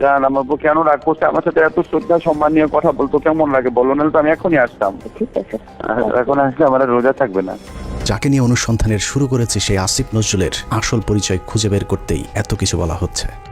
জান আমার বউ কেন রাগ করছে আমার সাথে এত শ্রদ্ধা সম্মান নিয়ে কথা বলতো কেমন লাগে? বলো না তো আমি এখনই আসতাম। ঠিক আছে। এখন আসলে আমার রোজা থাকবে না। যাকে নিয়ে অনুসন্ধানের শুরু করেছে সেই আসিফ নজরুলের আসল পরিচয় খুঁজে বের করতেই এত কিছু বলা হচ্ছে।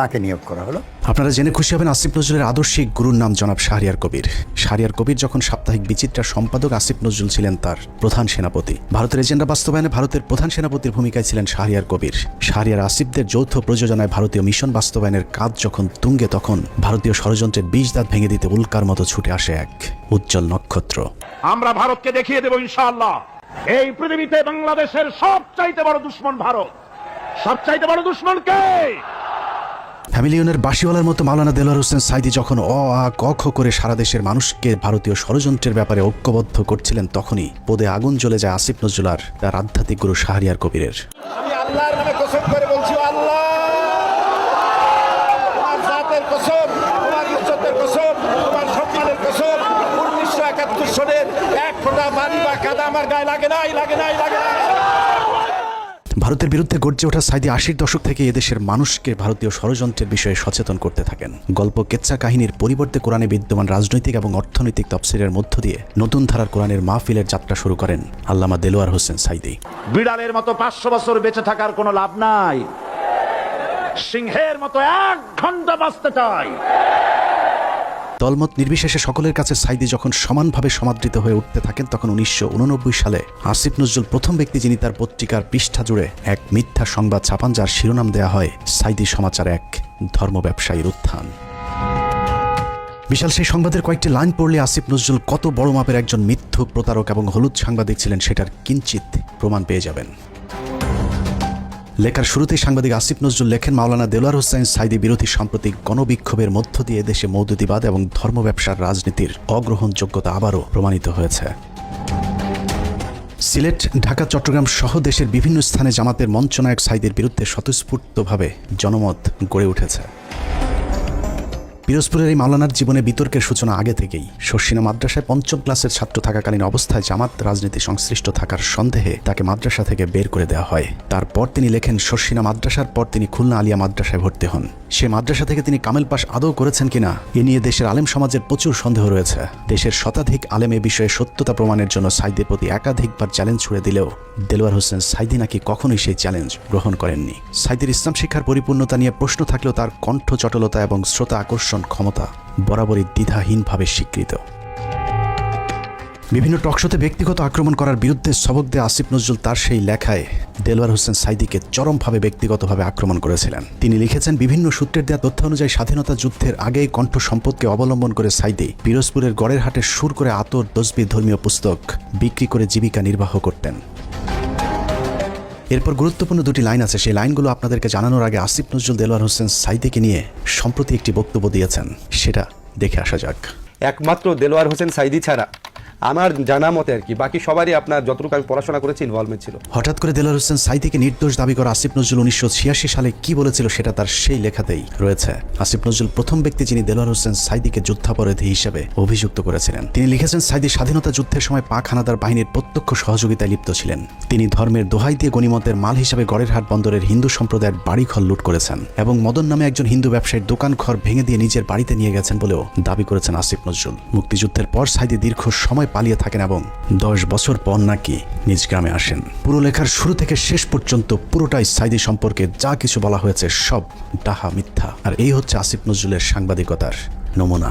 তাকে নিয়োগ করা হলো। আপনারা জেনে খুশি হবেন আসিফ নজরুলের আদর্শিক গুরুর নাম জনাব শাহরিয়ার কবির। শাহরিয়ার কবির যখন সাপ্তাহিক বিচিত্রার সম্পাদক আসিফ নজরুল ছিলেন তার প্রধান সেনাপতি। ভারতের এজেন্ডা বাস্তবায়নে ভারতের প্রধান সেনাপতির ভূমিকায় ছিলেন শাহরিয়ার কবির। শাহরিয়ার আসিফদের যৌথ প্রযোজনায় ভারতীয় মিশন বাস্তবায়নের কাজ যখন তুঙ্গে তখন ভারতীয় ষড়যন্ত্রের বীজ দাঁত ভেঙে দিতে উল্কার মতো ছুটে আসে এক উজ্জ্বল নক্ষত্র। আমরা ভারতকে দেখিয়ে দেব ইনশাআল্লাহ। এই পৃথিবীতে বাংলাদেশের সবচাইতে বড় দুশ্মন ভারত। সবচাইতে বড় দুশ্মন কে? ফ্যামিলিয়নের বাসিওয়ালার মতো মাওলানা দেলোয়ার হোসেন সাইদি যখন অ, আ, ক, খ করে সারা দেশের মানুষকে ভারতীয় ষড়যন্ত্রের ব্যাপারে ঐক্যবদ্ধ করছিলেন, তখনই পদে আগুন জ্বলে যায় আসিফ নজরুলার তার আধ্যাত্মিক গুরু শাহরিয়ার কবিরের। আমার গায়ে লাগে নাই লাগে নাই লাগে নাই। ভারতের বিরুদ্ধে গর্জে ওঠা সাইদি আশির দশক থেকে এদেশের মানুষকে ভারতীয় ষড়যন্ত্রের বিষয়ে সচেতন করতে থাকেন। গল্প কেচ্ছা কাহিনীর পরিবর্তে কোরআনে বিদ্যমান রাজনৈতিক এবং অর্থনৈতিক তফসিলের মধ্য দিয়ে নতুন ধারার কোরআনের মাহফিলের যাত্রা শুরু করেন আল্লামা দেলোয়ার হোসেন সাইদি। বিড়ালের মতো পাঁচশো বছর বেঁচে থাকার কোনো লাভ নাই। সিংহের মতো এক ঘণ্টা বাঁচতে চাই। দলমত নির্বিশেষে সকলের কাছে সাইদি যখন সমানভাবে সমাদৃত হয়ে উঠতে থাকেন, তখন উনিশশো উননব্বই সালে আসিফ নজরুল প্রথম ব্যক্তি যিনি তার পত্রিকার পৃষ্ঠা জুড়ে এক মিথ্যা সংবাদ ছাপান, যার শিরোনাম দেয়া হয় সাইদি সমাচার এক ধর্ম ব্যবসায়ীর উত্থান। বিশাল সেই সংবাদের কয়েকটি লাইন পড়লে আসিফ নজরুল কত বড় মাপের একজন মিথ্যু প্রতারক এবং হলুদ সাংবাদিক ছিলেন, সেটার কিঞ্চিত প্রমাণ পেয়ে যাবেন। লেখার শুরুতে সাংবাদিক আসিফ নজরুল লেখেন, মাওলানা দেলোয়ার হোসেন সাইদি বিরোধী সাম্প্রতিক গণবিক্ষোভের মধ্য দিয়ে দেশে মৌদুদিবাদ এবং ধর্ম ব্যবসার রাজনীতির অগ্রহণযোগ্যতা আবারও প্রমাণিত হয়েছে। সিলেট, ঢাকা, চট্টগ্রাম সহ দেশের বিভিন্ন স্থানে জামাতের মঞ্চনায়ক সাইদের বিরুদ্ধে স্বতঃস্ফূর্তভাবে জনমত গড়ে উঠেছে। পিরোজপুরের এই মাওলানার জীবনে বিতর্কের সূচনা আগে থেকেই। শর্ষিনা মাদ্রাসায় পঞ্চম ক্লাসের ছাত্র থাকাকালীন অবস্থায় জামাত রাজনীতি সংশ্লিষ্ট থাকার সন্দেহে তাকে মাদ্রাসা থেকে বের করে দেওয়া হয়। তারপর তিনি লেখেন, শর্ষিনা মাদ্রাসার পর তিনি খুলনা আলিয়া মাদ্রাসায় ভর্তি হন। সে মাদ্রাসা থেকে তিনি কামেল পাশ আদৌ করেছেন কিনা এ নিয়ে দেশের আলেম সমাজের প্রচুর সন্দেহ রয়েছে। দেশের শতাধিক আলেম এ বিষয়ে সত্যতা প্রমাণের জন্য সাইদের প্রতি একাধিকবার চ্যালেঞ্জ ছুড়ে দিলেও দেলোয়ার হোসেন সাইদি নাকি কখনোই সেই চ্যালেঞ্জ গ্রহণ করেননি। সাইদের ইসলাম শিক্ষার পরিপূর্ণতা নিয়ে প্রশ্ন থাকলেও তার কণ্ঠ চটলতা এবং শ্রোতা আকর্ষণ ক্ষমতা বরাবরই দ্বিধাহীনভাবে স্বীকৃত। বিভিন্ন টকশোতে ব্যক্তিগত আক্রমণ করার বিরুদ্ধে সবক দিয়ে আসিফ নজরুল তার সেই লেখায় দেলওয়ার হোসেন সাইদিকে চরমভাবে ব্যক্তিগতভাবে আক্রমণ করেছিলেন। তিনি লিখেছেন, বিভিন্ন সূত্রের দেওয়া তথ্য অনুযায়ী স্বাধীনতা যুদ্ধের আগেই কণ্ঠ সম্পদকে অবলম্বন করে সাইদি পিরোজপুরের গড়ের হাটে সুর করে আতর দসবি ধর্মীয় পুস্তক বিক্রি করে জীবিকা নির্বাহ করতেন। এরপর গুরুত্বপূর্ণ দুটি লাইন আছে। সেই লাইনগুলো আপনাদেরকে জানানোর আগে আসিফ নজরুল, দেলোয়ার হোসেন সাইদিকে নিয়ে সম্প্রতি একটি বক্তব্য দিয়েছেন। সেটা দেখে আসা যাক। একমাত্র দেলোয়ার হোসেন সাইদি ছাড়া আমার জানা মতে আর কি, বাকি সবারই আপনার যতটুকু আমি পড়াশোনা করেছি ইনভলভমেন্ট ছিল। হঠাৎ করে দেলার হোসেন সাইদিকে নির্দোষ দাবি করা আসিফ নজরুল উনিশশো ছিয়াশি সালে কি বলেছিল সেটা তার সেই লেখাতেই রয়েছে। আসিফ নজরুল প্রথম ব্যক্তি যিনি দেলোয়ার হোসেন সাইদিকে যুদ্ধাপরাধী হিসেবে অভিযুক্ত করেছিলেন। তিনি লিখেছেন সাইদি স্বাধীনতা যুদ্ধের সময় পাক হানাদার বাহিনীর প্রত্যক্ষ সহযোগিতায় লিপ্ত ছিলেন। তিনি ধর্মের দোহাই দিয়ে গণিমতের মাল হিসাবে গড়েরহাট বন্দরের হিন্দু সম্প্রদায়ের বাড়িঘর লুট করেছেন এবং মদন নামে একজন হিন্দু ব্যবসায়ীর দোকান ঘর ভেঙে দিয়ে নিজের বাড়িতে নিয়ে গেছেন বলেও দাবি করেছেন আসিফ নজরুল। মুক্তিযুদ্ধের পর সাইদি দীর্ঘ সময় পালিয়ে থাকেন এবং দশ বছর পর নাকি নিজ গ্রামে আসেন। পুরো লেখার শুরু থেকে শেষ পর্যন্ত পুরোটাই সাইদি সম্পর্কে যা কিছু বলা হয়েছে সব ডাহা মিথ্যা। আর এই হচ্ছে আসিফ নজরুলের সাংবাদিকতার নমুনা।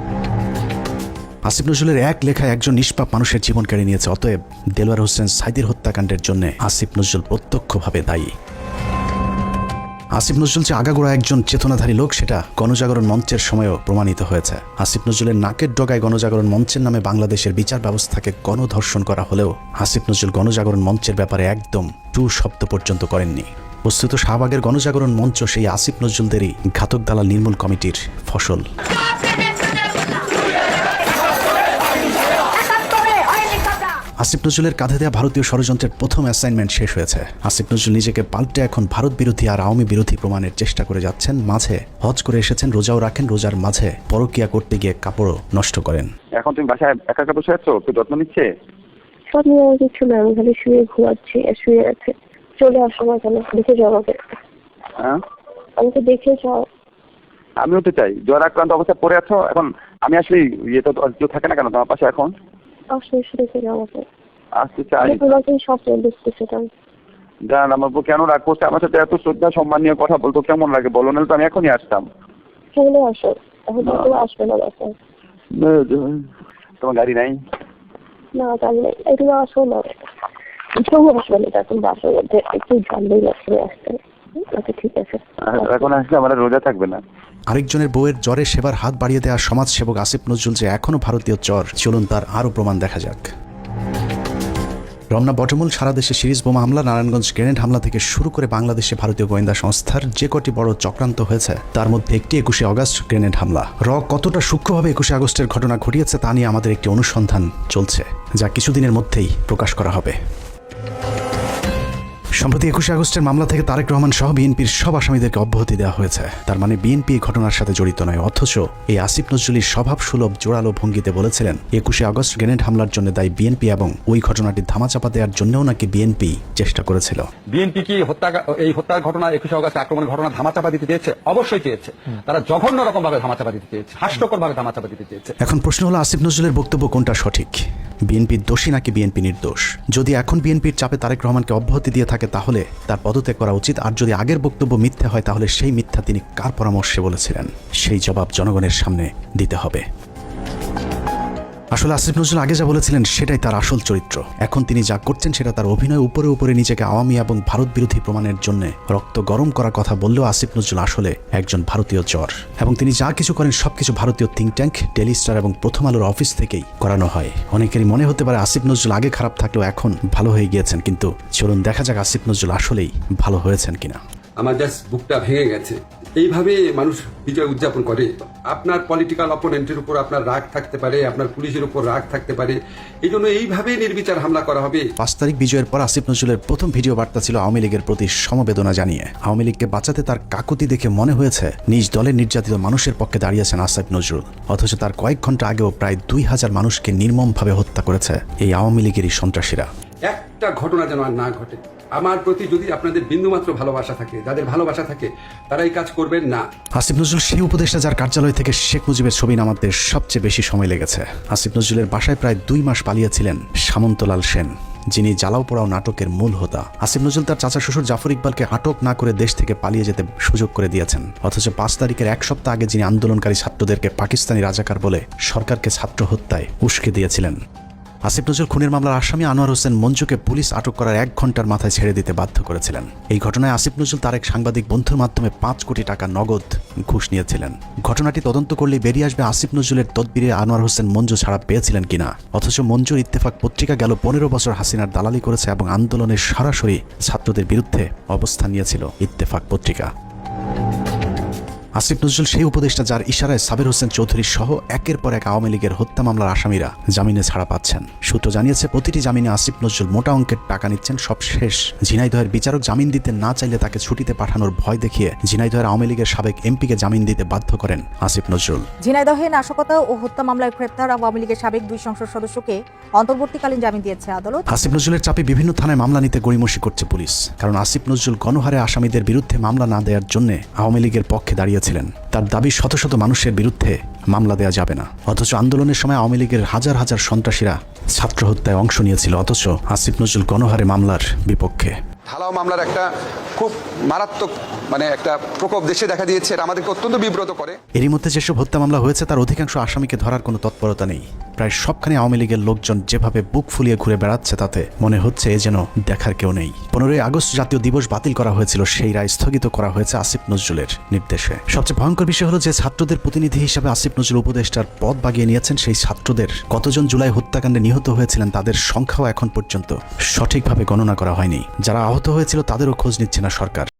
আসিফ নজরুলের এক লেখায় একজন নিষ্পাপ মানুষের জীবন কেড়ে নিয়েছে। অতএব দেলোয়ার হোসেন সাইদির হত্যাকাণ্ডের জন্য আসিফ নজরুল প্রত্যক্ষভাবে দায়ী। আসিফ নজরুল যে আগাগোড়া একজন চেতনাধারী লোক, সেটা গণজাগরণ মঞ্চের সময়ও প্রমাণিত হয়েছে। আসিফ নজরুলের নাকের ডগায় গণজাগরণ মঞ্চের নামে বাংলাদেশের বিচার ব্যবস্থাকে গণধর্ষণ করা হলেও আসিফ নজরুল গণজাগরণ মঞ্চের ব্যাপারে একদম টু শব্দ পর্যন্ত করেননি। বস্তুত শাহবাগের গণজাগরণ মঞ্চ সেই আসিফ নজরুলদেরই ঘাতক দালাল নির্মূল কমিটির ফসল। আসিফ নজরুলের কাঁধে দেওয়া ভারতীয় ষড়যন্ত্রের প্রথম অ্যাসাইনমেন্ট শেষ হয়েছে। আসিফ নজরুল নিজেকে পাল্টে এখন ভারত বিরোধী আর আওয়ামী বিরোধী প্রমাণের চেষ্টা করে যাচ্ছেন। মাঝে হজ করে এসেছেন রোজাও রাখেন রোজার মাঝে পরকিয়া করতে গিয়ে কাপড়ও নষ্ট করেন। এখন তুমি বাসায় একা একা বসে আছো? তুই যত্ন নিচ্ছে? কিছু না আমি খালি শুয়ে ঘুমাচ্ছি আর শুয়ে আছে। চলে আসো না কেন? দেখে যাও আমাকে। হ্যাঁ? আমাকে দেখে যাও। আমিও তো চাই। জ্বর আক্রান্ত অবস্থায় পড়ে আছো? এখন আমি আসলে ইয়ে তো কেউ থাকে না কেন তোমার পাশে এখন? আসো এসে দেখে যাও আমাকে আসতে চাই আমি দেখতেছিলাম জান আমার কেন রাগ করছে? আমার সাথে এত শ্রদ্ধা সম্মান নিয়ে কথা বলতো কেমন লাগে? বলো নাহলে তো আমি এখনই আসতাম। চলে আসো? এখন তো আসবে না বাসায়। তোমার গাড়ি নাই? না তাহলে এগুলো আসো না। কেউ আসবে না এখন বাসার মধ্যে। একটু জানলেই আসবে আসতে। আচ্ছা ঠিক আছে। এখন আসলে আমার রোজা থাকবে না। আরেকজনের বউয়ের জ্বরে সেবার হাত বাড়িয়ে দেওয়া সমাজসেবক আসিফ নজরুল যে এখনও ভারতীয় চর, চলুন তার আরও প্রমাণ দেখা যাক। রমনা বটমূল সারা দেশে সিরিজ বোমা হামলা, নারায়ণগঞ্জ গ্রেনেড হামলা থেকে শুরু করে বাংলাদেশে ভারতীয় গোয়েন্দা সংস্থার যে কটি বড় চক্রান্ত হয়েছে, তার মধ্যে একটি একুশে অগস্ট গ্রেনেড হামলা। র কতটা সূক্ষ্মভাবে একুশে আগস্টের ঘটনা ঘটিয়েছে তা নিয়ে আমাদের একটি অনুসন্ধান চলছে, যা কিছুদিনের মধ্যেই প্রকাশ করা হবে। সম্প্রতি একুশে আগস্টের মামলা থেকে তারেক রহমান সহ বিএনপির সব আসামিদেরকে অব্যাহতি দেওয়া হয়েছে। তার মানে বিএনপি এই ঘটনার সাথে জড়িত নয় অথচ এই আসিফ নজরুলির স্বভাব সুলভ জোরালো ভঙ্গিতে বলেছিলেন একুশে আগস্ট গ্রেনেড হামলার জন্য দায়ী বিএনপি এবং ওই ঘটনাটি ধামাচাপা দেওয়ার জন্যও নাকি বিএনপি চেষ্টা করেছিল। বিএনপি কি হত্যা এই হত্যার ঘটনা একুশে অগস্ট আক্রমণের ঘটনা ধামাচাপা দিতে চেয়েছে? অবশ্যই চেয়েছে। তারা জঘন্য রকম ভাবে ধামাচাপা দিতে চেয়েছে হাস্যকর ভাবে ধামাচাপা দিতে চেয়েছে। এখন প্রশ্ন হলো আসিফ নজরুলের বক্তব্য কোনটা সঠিক? বিএনপি দোষী নাকি বিএনপি নির্দোষ? যদি এখন বিএনপির চাপে তারেক রহমানকে অব্যাহতি দিয়ে থাকে তাহলে তার পদত্যাগ করা উচিত, আর যদি আগের বক্তব্য মিথ্যা হয় তাহলে সেই মিথ্যা তিনি কার পরামর্শে বলেছিলেন? সেই জবাব জনগণের সামনে দিতে হবে। আসলে আসিফ নজরুল আগে যা বলেছিলেন সেটাই তার আসল চরিত্র। এখন তিনি যা করছেন সেটা তার অভিনয় উপরে উপরে নিজেকে আওয়ামী এবং ভারত বিরোধী প্রমাণের জন্য রক্ত গরম করার কথা বললেও আসিফ নজরুল আসলে একজন ভারতীয় জ্বর এবং তিনি যা কিছু করেন সবকিছু ভারতীয় থিঙ্ক ট্যাঙ্ক ডেলি স্টার এবং প্রথম আলোর অফিস থেকেই করানো হয়। অনেকেরই মনে হতে পারে আসিফ নজরুল আগে খারাপ থাকলেও এখন ভালো হয়ে গিয়েছেন, কিন্তু চলুন দেখা যাক আসিফ নজরুল আসলেই ভালো হয়েছেন কিনা। আমার জাস্ট বুকটা ভেঙে গেছে। এইভাবে মানুষ বিজয় উদযাপন করে। আপনার পলিটিক্যাল অপোনেন্টের উপর আপনার রাগ থাকতে পারে, আপনার পুলিশের উপর রাগ থাকতে পারে। এই জন্য এইভাবে নির্বিচার হামলা করা হবে। পাঁচ তারিখ বিজয়ের পর আসিফ নজরুলের প্রথম ভিডিও বার্তা ছিল আওয়ামী লীগের প্রতি সমবেদনা জানিয়ে। আওয়ামী লীগকে বাঁচাতে তার কাকুতি দেখে মনে হয়েছে, নিজ দলের নির্যাতিত মানুষের পক্ষে দাঁড়িয়েছেন আসিফ নজরুল। অথচ তার কয়েক ঘণ্টা আগেও প্রায় দুই হাজার মানুষকে নির্মমভাবে হত্যা করেছে এই আওয়ামী লীগেরই সন্ত্রাসীরা। একটা ঘটনা যেন আর না ঘটে। আমার প্রতি যদি আপনাদের বিন্দুমাত্র ভালোবাসা থাকে, যাদের ভালোবাসা থাকে, তারা এই কাজ করবেন না। আসিফ নজরুল, সেই উপদেষ্টা যার কার্যালয় থেকে শেখ মুজিবের ছবি নামাতে সবচেয়ে বেশি সময় লেগেছে। আসিফ নজরুলের বাসায় প্রায় দুই মাস পালিয়েছিলেন সামন্তলাল সেন, যিনি জ্বালাও পোড়াও নাটকের মূল হোতা। আসিফ নজরুল তার চাচা শ্বশুর জাফর ইকবালকে আটক না করে দেশ থেকে পালিয়ে যেতে সুযোগ করে দিয়েছেন। অথচ পাঁচ তারিখের এক সপ্তাহ আগে যিনি আন্দোলনকারী ছাত্রদেরকে পাকিস্তানি রাজাকার বলে সরকারকে ছাত্র হত্যায় উস্কে দিয়েছিলেন। আসিফ নজরুল খুনের মামলার আসামি আনোয়ার হোসেন মঞ্জুকে পুলিশ আটক করার এক ঘণ্টার মাথায় ছেড়ে দিতে বাধ্য করেছিলেন। এই ঘটনায় আসিফ নজরুল তার এক সাংবাদিক বন্ধুর মাধ্যমে পাঁচ কোটি টাকা নগদ ঘুষ নিয়েছিলেন। ঘটনাটি তদন্ত করলে বেরিয়ে আসবে আসিফ নজরুলের তদবিরে আনোয়ার হোসেন মঞ্জু ছাড়া পেয়েছিলেন কিনা। অথচ মঞ্জুর ইত্তেফাক পত্রিকা গেল পনেরো বছর হাসিনার দালালি করেছে এবং আন্দোলনের সরাসরি ছাত্রদের বিরুদ্ধে অবস্থান নিয়েছিল ইত্তেফাক পত্রিকা। আসিফ নজরুল সেই উপদেষ্টা যার ইশারায় সাবির হোসেন চৌধুরী সহ একের পর এক আওয়ামী লীগের হত্যা মামলার আসামিরা জামিনে ছাড়া পাচ্ছেন। সূত্র জানিয়েছে প্রতিটি জামিনে আসিফ নজরুল মোটা অঙ্কের টাকা নিচ্ছেন সব শেষ। ঝিনাইদহের বিচারক জামিন দিতে না চাইলে তাকে ছুটিতে পাঠানোর ভয় দেখিয়ে ঝিনাইদহের আওয়ামী লীগের সাবেক এমপিকে জামিন দিতে বাধ্য করেন আসিফ নজরুল। ঝিনাইদহে নাশকতা ও হত্যা মামলায় গ্রেপ্তার আওয়ামী লীগের সাবেক দুই সংসদ সদস্যকে অন্তর্বর্তীকালীন জামিন দিয়েছে আদালত। আসিফ নজরুলের চাপে বিভিন্ন থানায় মামলা নিতে গড়িমসি করছে পুলিশ। কারণ আসিফ নজরুল গণহারে আসামিদের বিরুদ্ধে মামলা না দেওয়ার জন্য আওয়ামী লীগের পক্ষে দাঁড়িয়েছিলেন তার দাবি শত শত মানুষের বিরুদ্ধে মামলা দেওয়া যাবে না। অথচ আন্দোলনের সময় আওয়ামী লীগের হাজার হাজার সন্ত্রাসীরা ছাত্র হত্যায় অংশ নিয়েছিল অথচ আসিফ নজরুল গণহারে মামলার বিপক্ষে। ঢালাও মামলার একটা খুব মারাত্মক মানে একটা প্রকোপ দেশে দেখা দিয়েছে এটা আমাদেরকে অত্যন্ত বিব্রত করে। এরই মধ্যে যেসব হত্যা মামলা হয়েছে তার অধিকাংশ আসামিকে ধরার কোনো তৎপরতা নেই। প্রায় সবখানে আওয়ামী লীগের লোকজন যেভাবে বুক ফুলিয়ে ঘুরে বেড়াচ্ছে তাতে মনে হচ্ছে এ যেন দেখার কেউ নেই। পনেরোই আগস্ট জাতীয় দিবস বাতিল করা হয়েছিল, সেই রায় স্থগিত করা হয়েছে আসিফ নজরুলের নির্দেশে। সবচেয়ে ভয়ঙ্কর বিষয় হলো যে ছাত্রদের প্রতিনিধি হিসেবে আসিফ নজরুল উপদেষ্টার পদ বাগিয়ে নিয়েছেন সেই ছাত্রদের কতজন জুলাই হত্যাকাণ্ডে নিহত হয়েছিলেন তাদের সংখ্যাও এখন পর্যন্ত সঠিকভাবে গণনা করা হয়নি। যারা আহত হয়েছিল তাদেরও খোঁজ নিচ্ছে না সরকার।